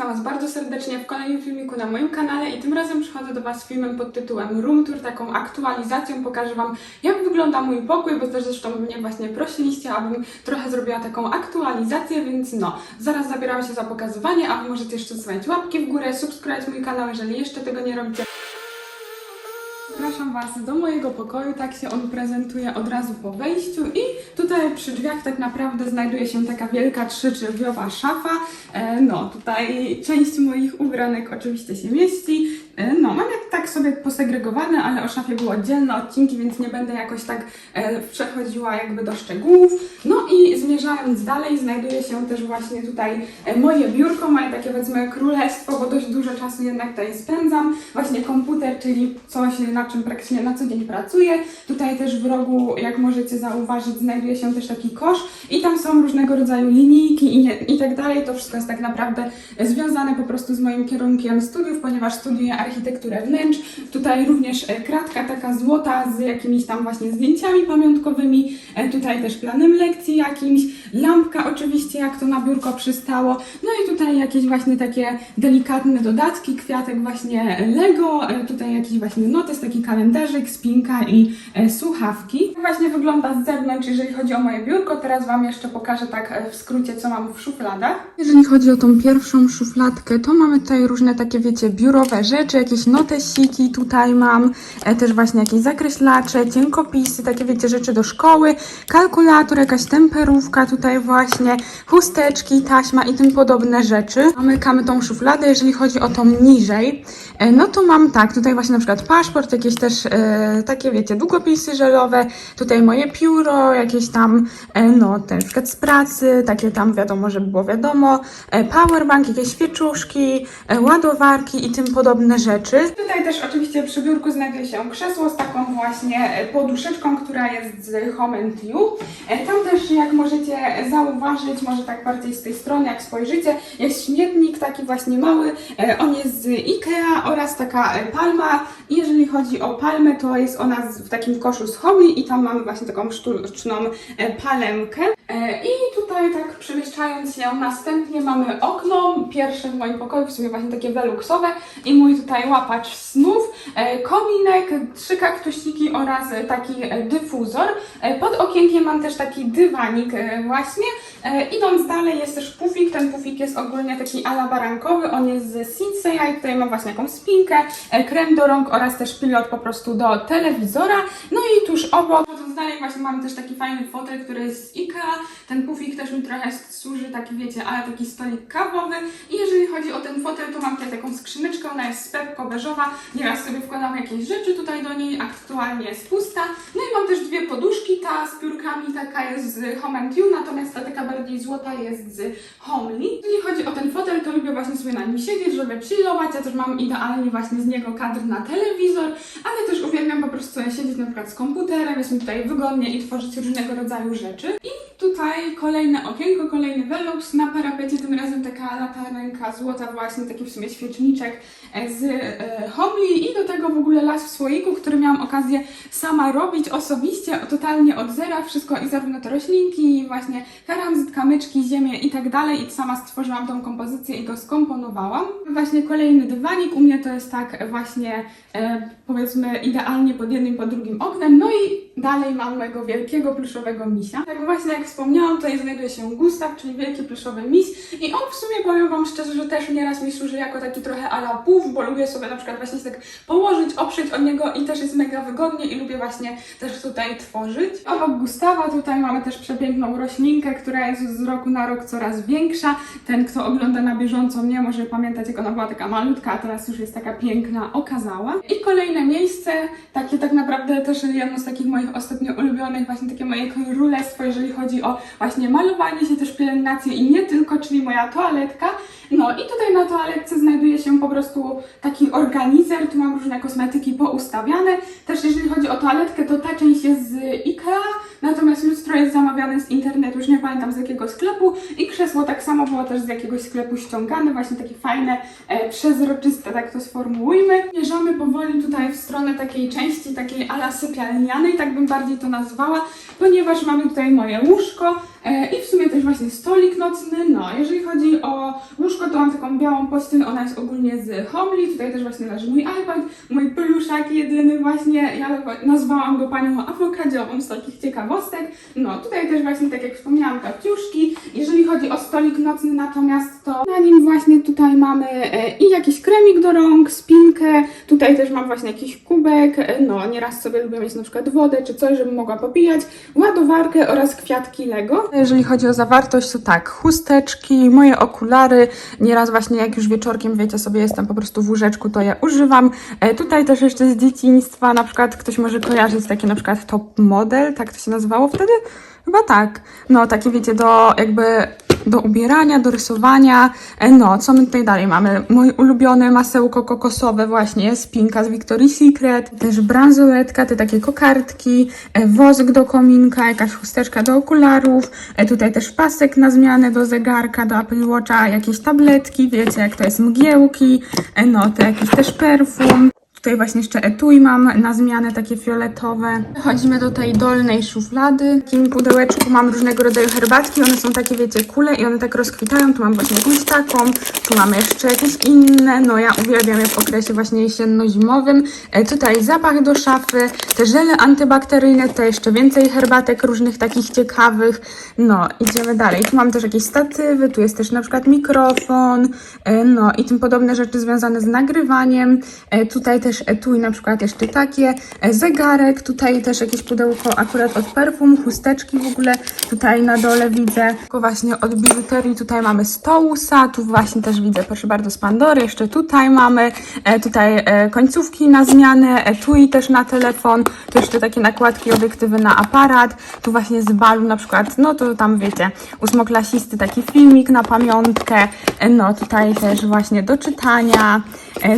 Witam Was bardzo serdecznie w kolejnym filmiku na moim kanale i tym razem przychodzę do Was z filmem pod tytułem Room Tour, taką aktualizacją. Pokażę Wam jak wygląda mój pokój, bo też zresztą mnie właśnie prosiliście, abym trochę zrobiła taką aktualizację, więc no, zaraz zabieram się za pokazywanie, a Wy możecie jeszcze zostawiać łapki w górę, subskrybować mój kanał, jeżeli jeszcze tego nie robicie. Zapraszam Was do mojego pokoju, tak się on prezentuje od razu po wejściu i tutaj przy drzwiach tak naprawdę znajduje się taka wielka trzydrzewiowa szafa. E, no, tutaj część moich ubranek oczywiście się mieści. E, no, mam jak tak sobie posegregowane, ale o szafie były oddzielne odcinki, więc nie będę jakoś tak e, przechodziła jakby do szczegółów. No i zmierzając dalej, znajduje się też właśnie tutaj e, moje biurko, moje takie powiedzmy królestwo, bo dość dużo czasu jednak tutaj spędzam. Właśnie komputer, czyli coś, na czym praktycznie na co dzień pracuję. Tutaj też w rogu, jak możecie zauważyć, znajduje się też taki kosz i tam są różnego rodzaju linijki i, i tak dalej. To wszystko jest tak naprawdę związane po prostu z moim kierunkiem studiów, ponieważ studiuję architekturę wnętrz. Tutaj również e, kratka taka złota z jakimiś tam właśnie zdjęciami pamiątkowymi. E, Tutaj też planem lekcji jakimś. Lampka oczywiście, jak to na biurko przystało. No i tutaj jakieś właśnie takie delikatne dodatki, kwiatek właśnie Lego. E, Tutaj jakiś właśnie notes, taki kalendarzyk, spinka i słuchawki. Właśnie wygląda z zewnątrz, jeżeli chodzi o moje biurko. Teraz Wam jeszcze pokażę tak w skrócie, co mam w szufladach. Jeżeli chodzi o tą pierwszą szufladkę, to mamy tutaj różne takie, wiecie, biurowe rzeczy, jakieś notesiki tutaj mam, e, też właśnie jakieś zakreślacze, cienkopisy, takie, wiecie, rzeczy do szkoły, kalkulator, jakaś temperówka tutaj właśnie, chusteczki, taśma i tym podobne rzeczy. Zamykamy tą szufladę, jeżeli chodzi o tą niżej, e, no to mam tak, tutaj właśnie na przykład paszport, jakieś też e, takie, wiecie, długopisy żelowe, tutaj moje pióro, jakieś tam, no, te, na przykład z pracy, takie tam wiadomo, żeby było wiadomo, powerbank, jakieś świeczuszki, ładowarki i tym podobne rzeczy. Tutaj też oczywiście przy biurku znajduje się krzesło z taką właśnie e, poduszeczką, która jest z Home and You. E, Tam też, jak możecie zauważyć, może tak bardziej z tej strony, jak spojrzycie, jest śmietnik taki właśnie mały, e, on jest z Ikea oraz taka palma. Jeżeli chodzi o palmę, to jest ona w takim koszu z Homey i tam mamy właśnie taką sztuczną palemkę. I tutaj tak przemieszczając się następnie mamy okno, pierwsze w moim pokoju, w sumie właśnie takie weluksowe i mój tutaj łapacz snów, e, kominek, trzy kaktusiki oraz taki dyfuzor. E, Pod okienkiem mam też taki dywanik e, właśnie. E, Idąc dalej jest też pufik, ten pufik jest ogólnie taki ala barankowy, on jest z Sinseya i tutaj mam właśnie jakąś spinkę, e, krem do rąk oraz też pilot po prostu do telewizora. No i tuż obok, chodząc dalej właśnie mamy też taki fajny fotel, który jest z Ikea. Ten pufik też mi trochę służy, taki wiecie, ale taki stolik kawowy. I jeżeli chodzi o ten fotel, to mam tutaj taką skrzyneczkę, ona jest z pepko beżowa. Nieraz sobie wkładam jakieś rzeczy tutaj do niej, aktualnie jest pusta. No i mam też dwie poduszki, ta z piórkami taka jest z Home and You, natomiast ta taka bardziej złota jest z Homely. Jeżeli chodzi o ten fotel, to lubię właśnie sobie na nim siedzieć, żeby chillować. Ja też mam idealnie właśnie z niego kadr na telewizor, ale też uwielbiam po prostu siedzieć na przykład z komputerem, jest mi tutaj wygodnie i tworzyć różnego rodzaju rzeczy. I tutaj kolejne okienko, kolejny velux na parapecie, tym razem taka latarenka złota właśnie, taki w sumie świeczniczek e, z e, i do tego w ogóle las w słoiku, który miałam okazję sama robić osobiście, totalnie od zera, wszystko i zarówno te roślinki, właśnie karamzyt, kamyczki, ziemię i tak dalej i sama stworzyłam tą kompozycję i go skomponowałam. Właśnie kolejny dywanik, u mnie to jest tak właśnie e, powiedzmy idealnie pod jednym, pod drugim oknem, no i dalej mam mojego wielkiego pluszowego misia. Tak właśnie jak wspomniałam, tutaj znajduje się Gustaw, czyli wielki pluszowy miś i on w sumie powiem Wam szczerze, że też nieraz mi służy jako taki trochę ala puf, bo lubię sobie na przykład właśnie tak położyć, oprzeć o niego i też jest mega wygodnie i lubię właśnie też tutaj tworzyć. Obok Gustawa tutaj mamy też przepiękną roślinkę, która jest z roku na rok coraz większa. Ten, kto ogląda na bieżąco mnie, może pamiętać, jak ona była taka malutka, a teraz już jest taka piękna, okazała. I kolejne miejsce, takie tak naprawdę też jedno z takich moich ostatnio ulubionych, właśnie takie moje królestwo, jeżeli chodzi o właśnie malowanie się, też pielęgnację i nie tylko, czyli moja toaletka. No i tutaj na toaletce znajduje się po prostu taki organizer, tu mam różne kosmetyki poustawiane. Też jeżeli chodzi o toaletkę, to ta część jest z Ikea, natomiast lustro jest zamawiane z internetu, już nie pamiętam z jakiego sklepu i krzesło tak samo było też z jakiegoś sklepu ściągane, właśnie takie fajne, e, przezroczyste, tak to sformułujmy. Mierzamy powoli tutaj w stronę takiej części, takiej ala sypialnianej, tak bym bardziej to nazwała, ponieważ mamy tutaj moje łóżko e, i w sumie też właśnie stolik nocny. No, jeżeli chodzi o łóżko, to mam białą pościel, ona jest ogólnie z Homely, tutaj też właśnie leży mój iPad, mój pluszak jedyny właśnie, ja nazwałam go panią awokadziową z takich ciekawostek. No, tutaj też właśnie, tak jak wspomniałam, kapciuszki. Jeżeli chodzi o stolik nocny natomiast, to na nim właśnie tutaj mamy e, i jakiś kremik do rąk, spinkę, tutaj też mam właśnie jakiś kubek, e, no, nieraz sobie lubię mieć na przykład wodę czy coś, żebym mogła popijać, ładowarkę oraz kwiatki Lego. Jeżeli chodzi o zawartość, to tak, chusteczki, moje okulary, nieraz właśnie jak już wieczorkiem, wiecie sobie, jestem po prostu w łóżeczku, to je używam. E, tutaj też jeszcze z dzieciństwa, na przykład ktoś może kojarzyć takie na przykład top model, tak to się nazywało wtedy? Chyba tak. No, takie wiecie, do jakby do ubierania, do rysowania. E, No, co my tutaj dalej mamy? Mój ulubiony masełko kokosowe właśnie, spinka z Victoria's Secret, też bransoletka, te takie kokardki, e, wosk do kominka, jakaś chusteczka do okularów, e, tutaj też pasek na zmianę do zegarka, do Apple Watcha, jakieś tabletki, wiecie, jak to jest mgiełki, no, to jakiś też perfum. Tutaj właśnie jeszcze etui mam na zmianę, takie fioletowe. Przechodzimy do tej dolnej szuflady. W takim pudełeczku mam różnego rodzaju herbatki. One są takie, wiecie, kule i one tak rozkwitają. Tu mam właśnie jakąś taką, tu mamy jeszcze jakieś inne. No ja uwielbiam je w okresie właśnie jesienno-zimowym. E, tutaj zapach do szafy, te żele antybakteryjne, to jeszcze więcej herbatek różnych takich ciekawych. No, idziemy dalej. Tu mam też jakieś statywy, tu jest też na przykład mikrofon, e, no i tym podobne rzeczy związane z nagrywaniem. E, Tutaj też etui, na przykład jeszcze takie, e, zegarek, tutaj też jakieś pudełko akurat od perfum, chusteczki w ogóle tutaj na dole widzę. Tylko właśnie od biżuterii tutaj mamy stołusa, tu właśnie też widzę, proszę bardzo, z Pandory, jeszcze tutaj mamy, e, tutaj e, końcówki na zmianę, etui też na telefon, tu jeszcze takie nakładki, obiektywy na aparat, tu właśnie z balu na przykład, no to tam wiecie, ósmoklasisty taki filmik na pamiątkę, no tutaj też właśnie do czytania,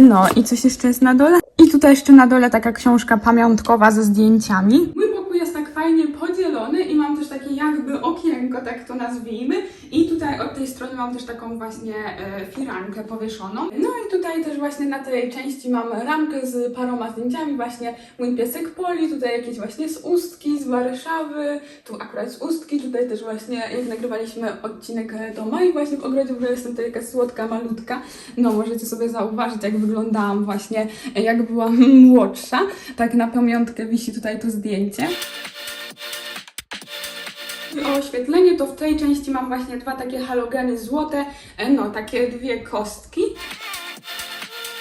no i coś jeszcze jest na dole? I tutaj jeszcze na dole taka książka pamiątkowa ze zdjęciami. Jest tak fajnie podzielony i mam też takie jakby okienko, tak to nazwijmy. I tutaj od tej strony mam też taką właśnie e, firankę powieszoną. No i tutaj też właśnie na tej części mam ramkę z paroma zdjęciami, właśnie mój piesek Poli, tutaj jakieś właśnie z Ustki, z Warszawy, tu akurat z Ustki, tutaj też właśnie jak nagrywaliśmy odcinek e, do Mai właśnie w ogrodzie, w jestem tutaj jaka słodka, malutka. No możecie sobie zauważyć jak wyglądałam właśnie, e, jak byłam młodsza. Tak na pamiątkę wisi tutaj to zdjęcie. O oświetlenie to w tej części mam właśnie dwa takie halogeny złote, e, no takie dwie kostki.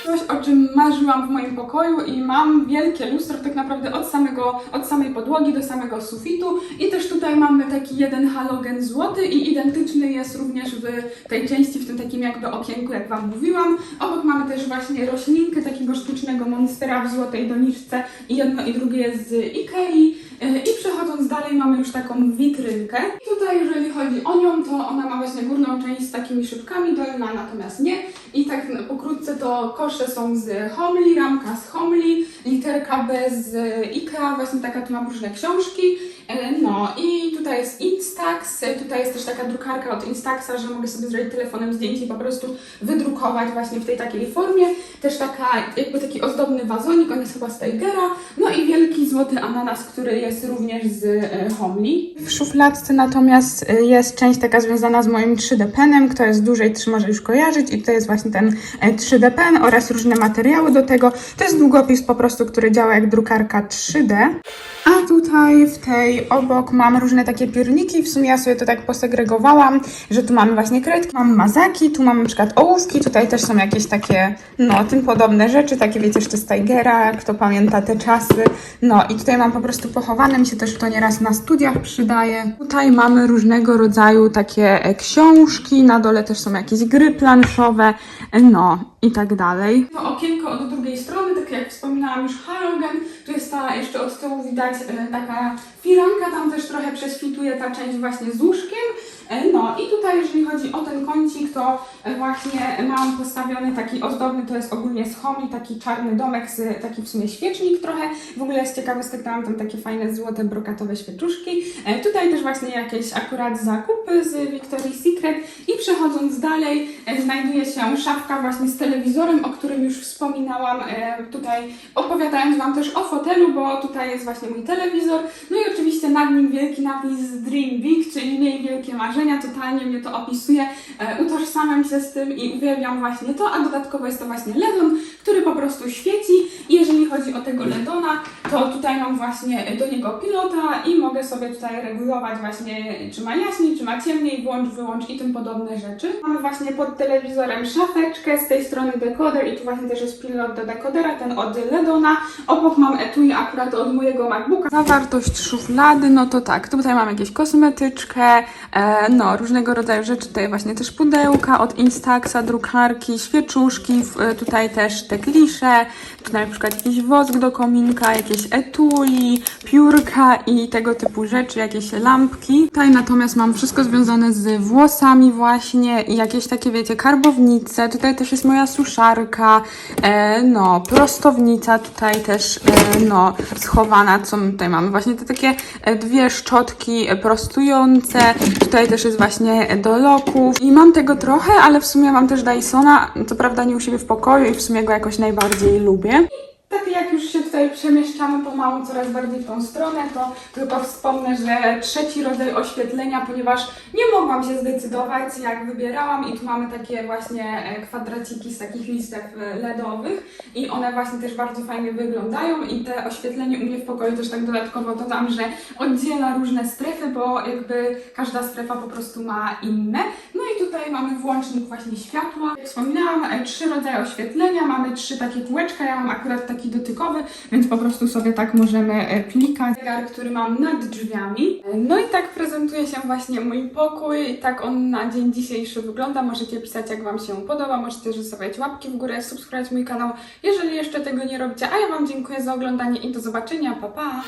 Coś, o czym marzyłam w moim pokoju i mam wielkie lustro tak naprawdę od, samego, od samej podłogi do samego sufitu i też tutaj mamy taki jeden halogen złoty i identyczny jest również w tej części, w tym takim jakby okienku, jak Wam mówiłam. Obok mamy też właśnie roślinkę takiego sztucznego monstera w złotej doniczce i jedno i drugie jest z Ikei. E, I przechodząc dalej mamy już taką witrynkę. Tutaj jeżeli chodzi o nią, to ona ma właśnie górną część z takimi szybkami, dolna natomiast nie. I tak pokrótce to kosze są z Homely, ramka z Homely, literka B z IKEA, właśnie taka tu mam różne książki. E, No i tutaj jest Instax, e, tutaj jest też taka drukarka od Instaxa, że mogę sobie zrobić telefonem zdjęcie i po prostu wydrukować właśnie w tej takiej formie. Też taka, jakby taki ozdobny wazonik, on jest chyba z Tigera. No i wielki złoty ananas, który jest również z e, Homely. W szufladce natomiast jest część taka związana z moim 3D penem, kto jest dłużej, to może już kojarzyć i to jest właśnie ten e, 3D pen oraz różne materiały do tego. To jest długopis po prostu, który działa jak drukarka 3D. A tutaj w tej obok mam różne takie piórniki. W sumie ja sobie to tak posegregowałam, że tu mamy właśnie kredki, mam mazaki, tu mam na przykład ołówki, tutaj też są jakieś takie, no, tym podobne rzeczy, takie wiecie, jeszcze z Tigera, kto pamięta te czasy. No i tutaj mam po prostu pochowane, mi się też to nieraz na studiach przydaje. Tutaj mamy różnego rodzaju takie e, książki, na dole też są jakieś gry planszowe, e, no i tak dalej. To okienko od drugiej strony, tak jak wspominałam już halogen, tu jest ta jeszcze od tyłu widać e, taka firanka, tam też trochę prześwituje ta część właśnie z łóżkiem. E, No i tutaj, jeżeli chodzi o ten kącik, to właśnie mam postawiony taki ozdobny, to jest ogólnie z taki czarny domek, z, taki w sumie świecznik trochę. W ogóle z ciekawostek dałam tam takie fajne złote brokatowe świeczuszki. E, Tutaj też właśnie jakieś akurat zakupy z Victoria's Secret i przechodząc dalej e, znajduje się szafka właśnie z telewizorem, o którym już wspominałam tutaj opowiadając Wam też o fotelu, bo tutaj jest właśnie mój telewizor, no i oczywiście nad nim wielki napis Dream Big, czyli miej wielkie totalnie mnie to opisuje, e, utożsamiam się z tym i uwielbiam właśnie to, a dodatkowo jest to właśnie ledon, który po prostu świeci i jeżeli chodzi o tego ledona, to tutaj mam właśnie do niego pilota i mogę sobie tutaj regulować właśnie czy ma jaśniej, czy ma ciemniej, włącz, wyłącz i tym podobne rzeczy. Mamy właśnie pod telewizorem szafeczkę, z tej strony dekoder i tu właśnie też jest pilot do dekodera, ten od Ledona. Obok mam etui akurat od mojego MacBooka. Zawartość szuflady, no to tak, tutaj mam jakieś kosmetyczkę, e, no różnego rodzaju rzeczy, tutaj właśnie też pudełka od Instaxa, drukarki, świeczuszki, e, tutaj też te klisze, na przykład jakiś wosk do kominka, jakieś etui, piórka i tego typu rzeczy, jakieś lampki. Tutaj natomiast mam wszystko związane z włosami właśnie i jakieś takie, wiecie, karbownice. Tutaj też jest moja suszarka, e, no, prostownica tutaj też, e, no, schowana, co my tutaj mamy. Właśnie te takie e, dwie szczotki prostujące. Tutaj też jest właśnie do loków. I mam tego trochę, ale w sumie mam też Dysona, co prawda nie u siebie w pokoju i w sumie go jakoś najbardziej lubię. Tak jak już się tutaj przemieszczamy pomału coraz bardziej w tą stronę, to tylko wspomnę, że trzeci rodzaj oświetlenia, ponieważ nie mogłam się zdecydować jak wybierałam i tu mamy takie właśnie e, kwadraciki z takich listew e, LEDowych i one właśnie też bardzo fajnie wyglądają i te oświetlenie u mnie w pokoju też tak dodatkowo dodam, że oddziela różne strefy, bo jakby każda strefa po prostu ma inne. No i tutaj mamy włącznik właśnie światła. Jak wspominałam, e, trzy rodzaje oświetlenia, mamy trzy takie kółeczka, ja mam akurat taki dotykowy, więc po prostu sobie tak możemy e, klikać. Zegar, który mam nad drzwiami. No i tak prezentuje się właśnie mój pokój, tak on na dzień dzisiejszy wygląda. Możecie pisać jak Wam się podoba, możecie zostawiać łapki w górę, subskrybować mój kanał, jeżeli jeszcze tego nie robicie. A ja Wam dziękuję za oglądanie i do zobaczenia, pa pa!